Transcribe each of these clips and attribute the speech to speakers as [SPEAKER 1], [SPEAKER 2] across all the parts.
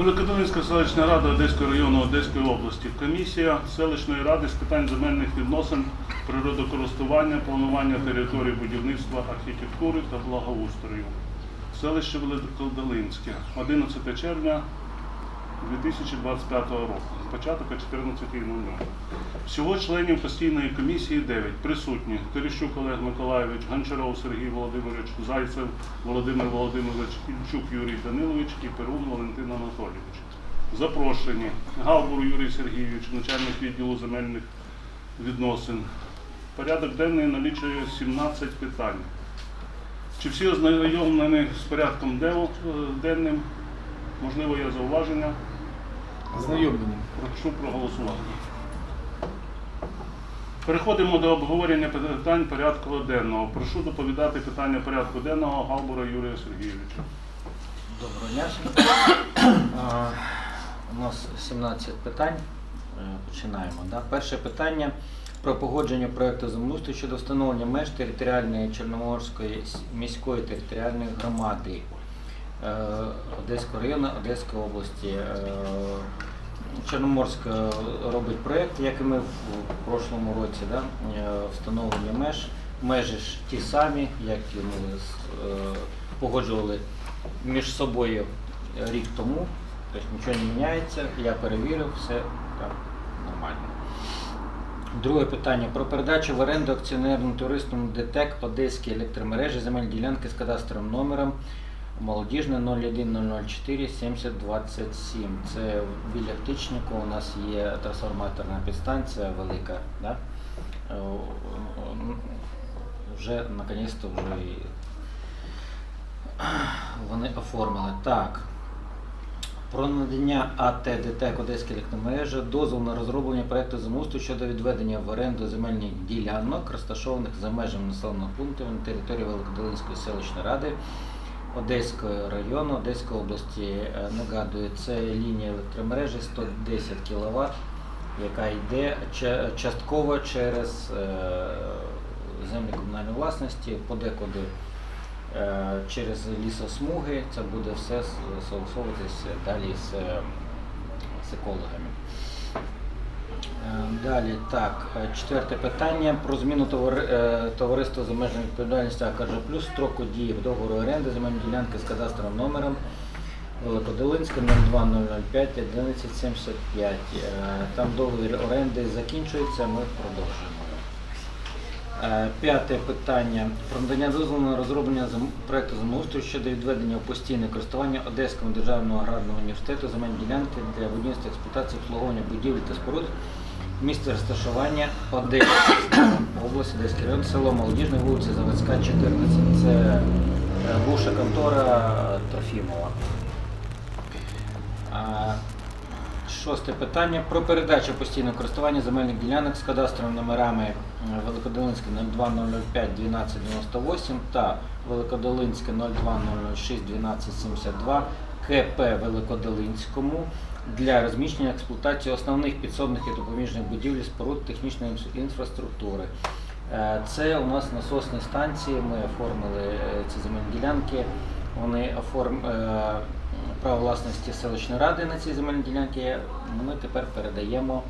[SPEAKER 1] Великодолинська селищна рада Одеського району Одеської області. Комісія селищної ради з питань земельних відносин, природокористування, планування території будівництва, архітектури та благоустрою. Селище Великодолинське, 11 червня 2025 року. Початок о 14.00. Всього членів постійної комісії 9. Присутні Терещук Олег Миколайович, Гончаров Сергій Володимирович, Зайцев Володимир Володимирович, Ільчук Юрій Данилович і Перун Валентин Анатолійович. Запрошені Галбур Юрій Сергійович, начальник відділу земельних відносин. Порядок денний налічує 17 питань. Чи всі ознайомлені з порядком денним? Можливо, є зауваження?
[SPEAKER 2] Знайомлені.
[SPEAKER 1] Прошу проголосувати. Переходимо до обговорення питань порядку денного. Прошу доповідати питання порядку денного Галбура Юрія Сергійовича.
[SPEAKER 3] Доброго дня. У нас 17 питань. Е, Починаємо. Да? Перше питання про погодження проекту землеустрою щодо встановлення меж територіальної Чорноморської міської територіальної громади Одеського району Одеської області. Е, Чорноморська робить проєкт, як і ми в прошлому році, да? е, встановлення меж. Межі ж ті самі, як ми е, погоджували між собою рік тому. Тобто нічого не міняється. Я перевірив, все так, нормально. Друге питання про передачу в оренду акціонерному туристу ДТЕК Одеські електромережі земельні ділянки з кадастровим номером молодіжне 01004 7027. Це біля птичнику у нас є трансформаторна підстанція велика. Да? Е, Вже наконець-то вже і вони оформили. Так. Про надання АТ ДТЕК Одеської електромережі дозвол на розроблення проекту землеустрою щодо відведення в оренду земельних ділянок, розташованих за межами населеного пункту на території Великодолинської селищної ради Одеського району Одеської області. Е, Нагадую, це лінія електромережі 110 кВт, яка йде частково через е, землі комунальної власності, подекуди е, через лісосмуги. Це буде все с- далі з екологами. Е, Далі, так, е, четверте питання про зміну е, товариства з обмеженою відповідальністю АКЖ Плюс строку дії договору оренди земельної ділянки з кадастровим номером Великодолинська 0205 1175. Е, Там договір оренди закінчується, ми продовжуємо. Е, П'яте питання про надання дозволу на розроблення проекту землеустрою щодо відведення у постійне користування Одеського державного аграрного університету земельні ділянки для будівництва експлуатації обслуговування будівель та споруд. Місце розташування Одеська область, Одеський район, село Молодіжне, вулиця Заводська, 14. Це е, бувша контора Трофімова. Шосте питання про передачу постійного користування земельних ділянок з кадастровими номерами е, Великодолинське 0205 1298 та Великодолинське 0206 1272 КП Великодолинському для розміщення експлуатації основних підсобних і допоміжних будівель споруд технічної інфраструктури. Е, Це у нас насосні станції. Ми оформили е, ці земельні ділянки. Вони оформ... право власності селищної ради на ці земельні ділянки. Ми тепер передаємо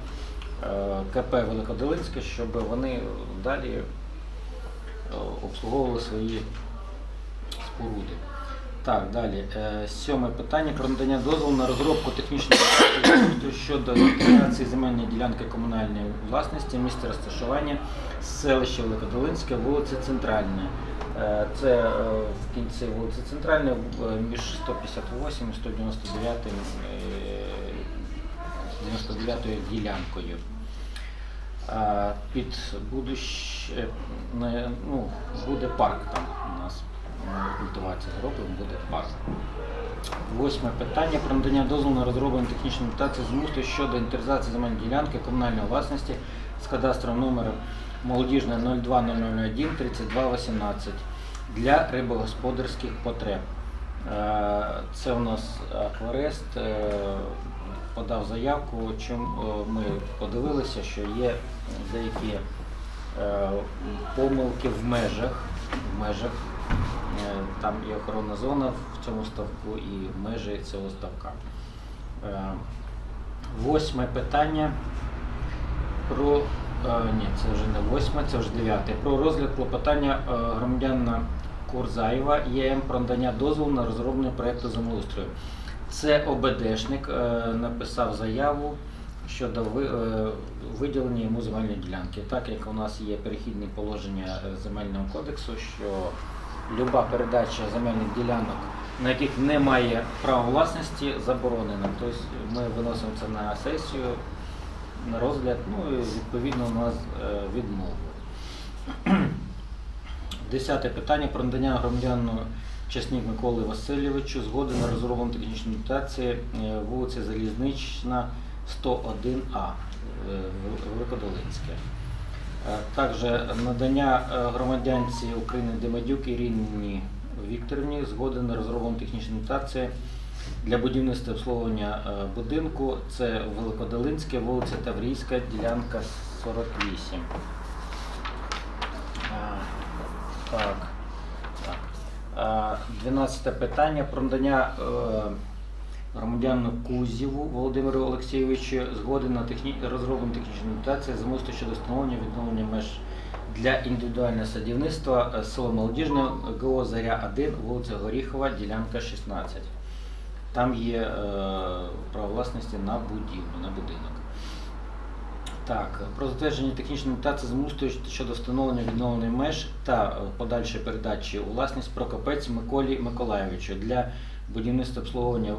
[SPEAKER 3] е, КП Великодолинське, щоб вони далі е, обслуговували свої споруди. Так, далі. Е, Сьоме питання про надання дозволу на розробку технічної документації щодо інтеграції земельної ділянки комунальної власності, місця розташування селище Великодолинське, вулиця Центральна. Е, Це е, в кінці вулиці Центральної е, між 158 і 199 е, 99 ділянкою. Під будущ... ну, буде парк там у нас. Культивація зроблена, буде парк. Восьме питання про надання дозволу на розроблення технічної документації змусту щодо інвентаризації земельної ділянки комунальної власності з кадастровим номером молодіжне 02001 3218 для рибогосподарських потреб. Е, Це у нас Акварест е, подав заявку, чим е, ми подивилися, що є деякі помилки в межах. В межах. Там є охоронна зона в цьому ставку і межі цього ставка. Восьме питання про ні, це вже не восьме, це вже дев'яте. Про розгляд клопотання е, громадянина Курзаєва ЄМ про надання дозволу на розроблення проєкту землеустрою. Це ОБДшник е, написав заяву щодо е, виділення йому земельної ділянки. Так як у нас є перехідні положення земельного кодексу, що люба передача земельних ділянок, на яких немає права власності, заборонена. Тобто ми виносимо це на сесію, на розгляд, ну і відповідно у нас е, відмову. Десяте питання про надання громадянину Чеснік Миколи Васильовичу згоди на розроблену технічну документацію е, вулиця Залізнична 101А е, Великодолинське. Також надання громадянці України Демадюк Ірині Вікторівні згоди на розроблену технічну документацію для будівництва обслуговування е, будинку. Це Великодолинське, вулиця Таврійська, ділянка 48. Так. так. 12 питання про надання е, громадянину Кузєву Володимиру Олексійовичу згоди на техні... розроблену технічну документацію замовства щодо встановлення відновлення меж для індивідуального садівництва е, село Молодіжне, ГО Заря 1, вулиця Горіхова, ділянка 16. Там є е, право власності на будівлю, на будинок. Так, про затвердження технічної документації змусту щодо встановлення відновлених меж та е, подальшої передачі у власність Прокопець Миколі Миколаєвичу для будівництва обслуговування е,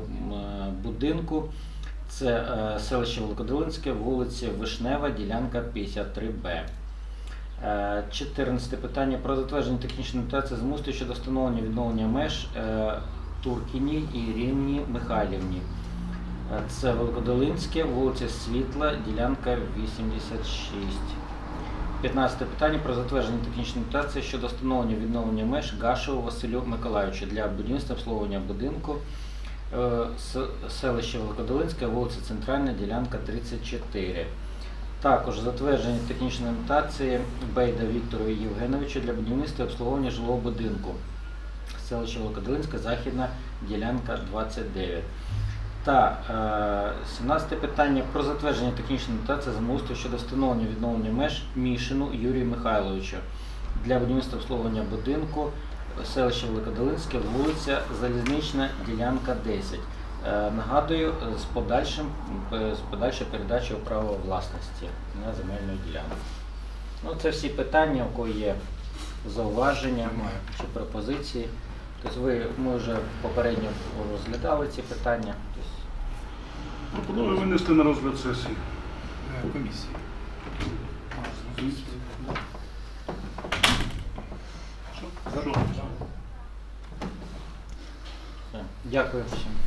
[SPEAKER 3] будинку. Це е, селище Великодолинське, вулиця Вишнева, ділянка 53Б. Е, 14 питання про затвердження технічної документації змусту щодо встановлення відновлення меж Туркіній Ірині Михайлівні. Е, Це Великодолинське, вулиця Світла, ділянка 86. 15 питання про затвердження технічної документації щодо встановлення відновлення меж Гашеву Василю Миколаївичу для будівництва обслуговування будинку е, селище Великодолинське, вулиця Центральна, ділянка 34. Також затвердження технічної документації Бейда Віктору Євгеновичу для будівництва і обслуговування жилого будинку. Селище Великодолинське, Західна, ділянка 29. Та е, 17 питання про затвердження технічної документації землеустрою щодо встановлення відновлення меж Мішину Юрію Михайловичу для будівництва обслуговування будинку селище Великодолинське, вулиця Залізнична, ділянка 10. Е, нагадую, з подальшим е, з подальшою передачею права власності на земельну ділянку. Ну, це всі питання, у кого є зауваження чи пропозиції. Тобто ви ми вже попередньо розглядали ці питання. Тобто,
[SPEAKER 1] Пропоную винести на розгляд сесії.
[SPEAKER 2] Е, Комісії.
[SPEAKER 1] Що? Що?
[SPEAKER 3] Дякую всім.